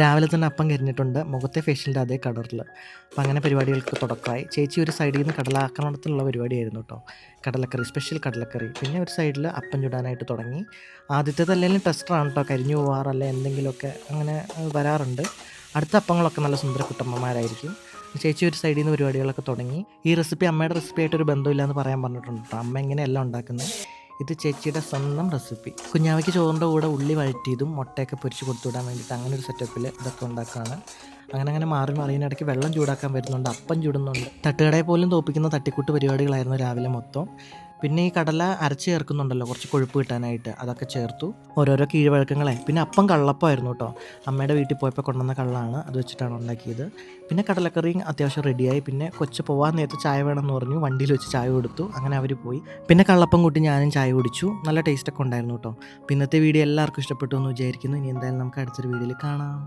രാവിലെ തന്നെ അപ്പം കരിഞ്ഞിട്ടുണ്ട്. മുഖത്തെ ഫേഷ്യലിന്റെ അതേ കളറിൽ അപ്പം അങ്ങനെ പരിപാടികൾക്ക് തുടക്കമായി. ചേച്ചി ഒരു സൈഡിൽ നിന്ന് കടലാക്രമണത്തിലുള്ള പരിപാടിയായിരുന്നു കേട്ടോ കടലക്കറി സ്പെഷ്യൽ കടലക്കറി. പിന്നെ ഒരു സൈഡിൽ അപ്പം ചുടാനായിട്ട് തുടങ്ങി. ആദ്യത്തെ അല്ലെങ്കിൽ ടെസ്റ്ററാണ് കേട്ടോ കരിഞ്ഞു പോവാറല്ല എന്തെങ്കിലുമൊക്കെ അങ്ങനെ വരാറുണ്ട്. അടുത്ത അപ്പങ്ങളൊക്കെ നല്ല സുന്ദര കുട്ടമ്മമാരായിരിക്കും ചേച്ചി ഒരു സൈഡിൽ നിന്ന് പരിപാടികളൊക്കെ തുടങ്ങി. ഈ റെസിപ്പി അമ്മയുടെ റെസിപ്പി ആയിട്ട് ഒരു ബന്ധമില്ല എന്ന് പറയാൻ പറഞ്ഞിട്ടുണ്ട് അമ്മ എങ്ങനെയല്ല ഉണ്ടാക്കുന്നത് ഇത് ചേച്ചിയുടെ സ്വന്തം റെസിപ്പി. കുഞ്ഞാവയ്ക്ക് ചോറിന്റെ കൂടെ ഉള്ളി വഴറ്റിയതും മുട്ടയൊക്കെ പൊരിച്ച് കൊടുത്തുവിടാൻ വേണ്ടിയിട്ട് അങ്ങനെ ഒരു സെറ്റപ്പിൽ ഇതൊക്കെ ഉണ്ടാക്കുകയാണ്. അങ്ങനെ അങ്ങനെ മാറി മാറിയതിനിടയ്ക്ക് വെള്ളം ചൂടാക്കാൻ വരുന്നുണ്ട് അപ്പം ചൂടുന്നുണ്ട്. തട്ടുകടയെ പോലും തോപ്പിക്കുന്ന തട്ടിക്കൂട്ട് പരിപാടികളായിരുന്നു രാവിലെ മൊത്തം. പിന്നെ ഈ കടല അരച്ച് ചേർക്കുന്നുണ്ടല്ലോ കുറച്ച് കൊഴുപ്പ് കിട്ടാനായിട്ട്. അതൊക്കെ ചേർത്തു. ഓരോരോ കീഴ്വഴക്കങ്ങളെ. പിന്നെ അപ്പം കള്ളപ്പമായിരുന്നു കേട്ടോ അമ്മയുടെ വീട്ടിൽ പോയപ്പോൾ കൊണ്ടുവന്ന കള്ളാണ്. അത് വെച്ചിട്ടാണ് ഉണ്ടാക്കിയത്. പിന്നെ കടലക്കറിയും അത്യാവശ്യം റെഡിയായി പിന്നെ കൊച്ചു പോവാൻ നേരത്തെ ചായ വേണമെന്ന് പറഞ്ഞു. വണ്ടിയിൽ വെച്ച് ചായ കൊടുത്തു. അങ്ങനെ അവർ പോയി. പിന്നെ കള്ളപ്പം കൂട്ടി ഞാനും ചായ കുടിച്ചു. നല്ല ടേസ്റ്റൊക്കെ ഉണ്ടായിരുന്നു കേട്ടോ പിന്നത്തെ വീഡിയോ എല്ലാവർക്കും ഇഷ്ടപ്പെട്ടു എന്ന് വിചാരിക്കുന്നു. ഇനി എന്തായാലും നമുക്ക് അടുത്തൊരു വീഡിയോയിൽ കാണാം.